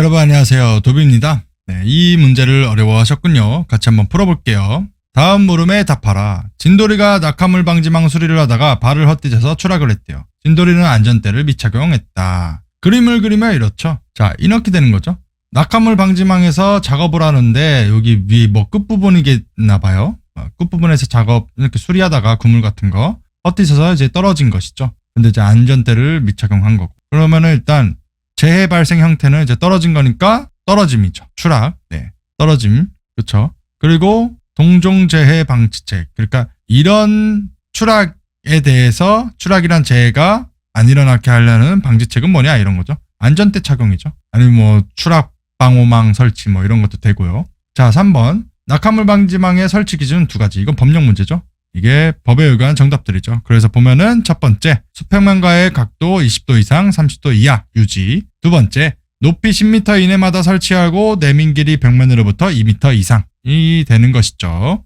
여러분 안녕하세요. 도비입니다. 네, 이 문제를 어려워하셨군요. 같이 한번 풀어볼게요. 다음 물음에 답하라. 진돌이가 낙하물 방지망 수리를 하다가 발을 헛디뎌서 추락을 했대요. 진돌이는 안전대를 미착용했다. 그림을 그리면 이렇죠. 자, 이렇게 되는 거죠. 낙하물 방지망에서 작업을 하는데 여기 위뭐 끝부분이겠나 봐요. 어, 끝부분에서 작업 이렇게 수리하다가 구물 같은 거 헛디뎌서 이제 떨어진 것이죠. 근데 이제 안전대를 미착용한 거고. 그러면은 일단 재해 발생 형태는 이제 떨어진 거니까 떨어짐이죠. 추락. 네. 떨어짐. 그렇죠. 그리고 동종 재해 방지책. 그러니까 이런 추락에 대해서 추락이란 재해가 안 일어나게 하려는 방지책은 뭐냐 이런 거죠. 안전대 착용이죠. 아니면 뭐 추락 방호망 설치 뭐 이런 것도 되고요. 자, 3번. 낙하물 방지망의 설치 기준 두 가지. 이건 법령 문제죠. 이게 법에 의거한 정답들이죠. 그래서 보면은 첫 번째, 수평면과의 각도 20도 이상, 30도 이하 유지. 두 번째, 높이 10m 이내마다 설치하고 내민 길이 벽면으로부터 2m 이상이 되는 것이죠.